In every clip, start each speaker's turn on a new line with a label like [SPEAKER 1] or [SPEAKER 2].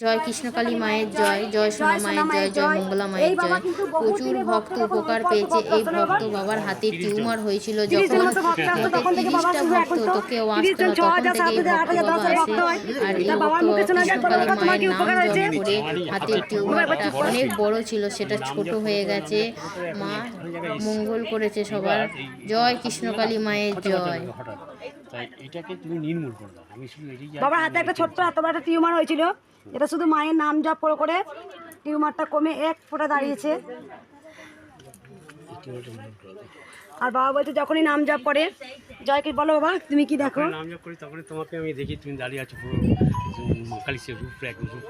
[SPEAKER 1] জয় কৃষ্ণকালী মায়ের জয় জয় সোনা মায়ের জয় জয় মঙ্গলা মায়ের জয়। প্রচুর ভক্ত উপকার পেয়েছে। এই ভক্ত বাবার হাতে টিউমার হয়েছিল যখন তিরিশটা ভক্ত তোকেও আসতে না তখন থেকে এই ভক্ত বাবা আসে আর এই ভক্ত কৃষ্ণকালী মায়ের নাম জপ করে হাতের টিউমারটা অনেক বড় ছিল সেটা ছোট হয়ে গেছে। মা মঙ্গল করেছে সবার। জয় কৃষ্ণকালী মায়ের জয়।
[SPEAKER 2] এটাকে তুমি নির্মূল করে। দাও আমি শুধু
[SPEAKER 3] বাবার হাতে একটা ছোট্ট বড় একটা টিউমার হয়েছিল। এটা শুধু মায়ের নাম জপ করে করে টিউমারটা কমে এক ফোঁটা দাঁড়িয়েছে। আর বাবা বলছে যখনই নাম জপ করে জয়কে বলো বাবা তুমি কি দেখো?
[SPEAKER 2] নাম যখন করি তখনই তোমাকে আমি দেখি তুমি দাঁড়িয়ে আছো পুরো মা কালী সে রূপ এক রূপ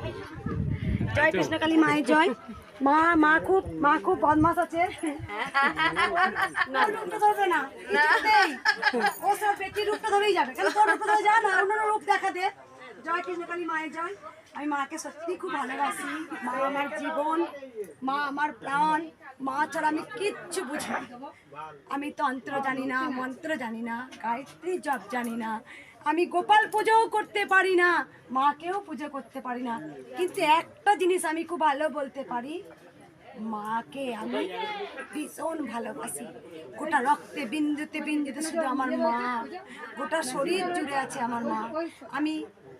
[SPEAKER 3] জয় কৃষ্ণকালী মায়ের জয়। মা মা খুব মা খুব বদমাস আছে। না, রূপটা ধরবে না। ও সব বেটির রূপটা ধরেই যাবে। কেন তোর রূপটা ধরে যা না অন্য রূপ দেখা দে। জয় কৃষ্ণকালী মায়ের জয়। আমি মাকে সত্যি খুব ভালোবাসি। মা আমার জীবন, মা আমার প্রাণ, মা ছাড়া আমি কিচ্ছু বুঝি আমি তন্ত্র জানি না, মন্ত্র জানি না, গায়ত্রী জপ জানি না। আমি গোপাল পুজোও করতে পারি না, মাকেও পুজো করতে পারি না। কিন্তু একটা জিনিস আমি খুব ভালো বলতে পারি, মাকে আমি ভীষণ ভালোবাসি। গোটা রক্তে বিন্দুতে বিন্দুতে শুধু আমার মা, গোটা শরীর জুড়ে আছে আমার মা। আমি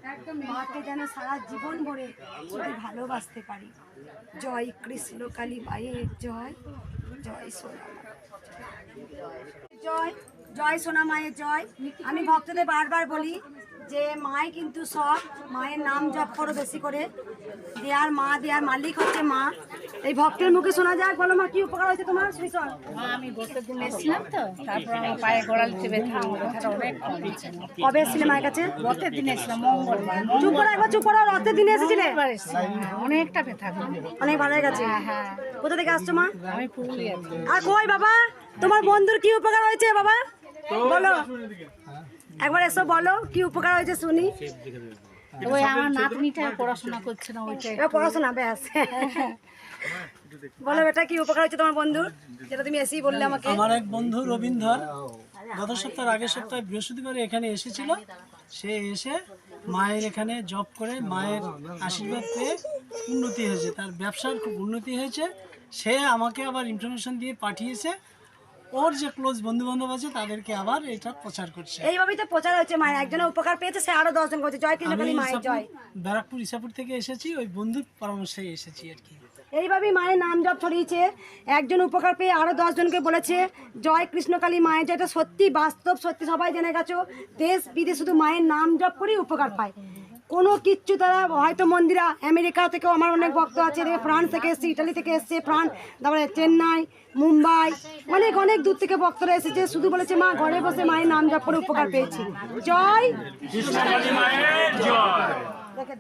[SPEAKER 3] মাকে যেন সারা জীবন ভরে শুধু ভালোবাসতে পারি। জয় কৃষ্ণ কালী মায়ের জয় জয় সোনা জয়। জয় সোনা মায়ের জয়। আমি ভক্তদের বারবার বলি যে মায় কিন্তু সব, মায়ের নাম জপ করো বেশি করে। দেয়ার মা, দেয়ার মালিক হচ্ছে মা। এই ভক্তের মুখে শোনা যাক বলো মা কি উপকার হয়েছে তোমার? শ্রীচর
[SPEAKER 4] মা আমি দিন এসেছিলাম তো তারপর আমার পায়ে অনেক কমেছে
[SPEAKER 3] কবে এসেছিলে মায়ের কাছে?
[SPEAKER 4] রথের দিন এসেছিলাম মঙ্গলবার।
[SPEAKER 3] চুপ করো একবার চুপ করো রথের দিনে এসেছিলে?
[SPEAKER 4] হ্যাঁ, অনেকটা ব্যথা
[SPEAKER 3] অনেক ভালো হয়ে গেছে?
[SPEAKER 4] হ্যাঁ
[SPEAKER 3] কোথা থেকে আসছো মা?
[SPEAKER 4] আমি পুরুলিয়া
[SPEAKER 3] আর কই বাবা? তোমার বন্ধুর কি উপকার হয়েছে বাবা? বলো। একবার এসো বলো কি উপকার হয়েছে শুনি।
[SPEAKER 4] ওই আমার নাতনিটা পড়াশোনা করছে না ওইটাই
[SPEAKER 3] পড়াশোনা ব্যাস। বলো বেটা কি উপকার হয়েছে তোমার বন্ধুর? যেটা তুমি এসেই বললে আমাকে।
[SPEAKER 5] আমার এক বন্ধু রবীন্দ্র গত সপ্তাহের আগের সপ্তাহে বৃহস্পতিবার এখানে এসেছিল। সে এসে মায়ের এখানে জব করে মায়ের আশীর্বাদ পেয়ে উন্নতি হয়েছে। তার ব্যবসার খুব উন্নতি হয়েছে। সে আমাকে আবার ইনফরমেশন দিয়ে পাঠিয়েছে। ওর যে ক্লোজ বন্ধু বান্ধব আছে তাদেরকে আবার এটা প্রচার করছে।
[SPEAKER 3] এইভাবেই তো প্রচার হচ্ছে মায়ের একজনের উপকার পেয়েছে সে আরও দশজন করছে। জয় কৃষ্ণকালী মায়ের জয়।
[SPEAKER 5] ব্যারাকপুর ইসাপুর থেকে এসেছি ওই বন্ধুর পরামর্শে এসেছি আর কি।
[SPEAKER 3] এইভাবেই মায়ের নাম জপ ছড়িয়েছে একজন উপকার পেয়ে আরও দশজনকে বলেছে জয় কৃষ্ণকালী মায়ের জয়। এটা সত্যি বাস্তব সত্যি সবাই জেনে গেছো। দেশ বিদেশ শুধু মায়ের নাম জপ করেই উপকার পায়। কোনো কিচ্ছু তারা হয়তো মন্দিরা আমেরিকা থেকেও আমার অনেক ভক্ত আছে ফ্রান্স থেকে এসছে ইটালি থেকে এসছে ফ্রান্স তারপরে চেন্নাই মুম্বাই অনেক অনেক দূর থেকে ভক্তরা এসেছে শুধু বলেছে মা ঘরে বসে মায়ের নাম জপ করে উপকার পেয়েছি। জয় রেখে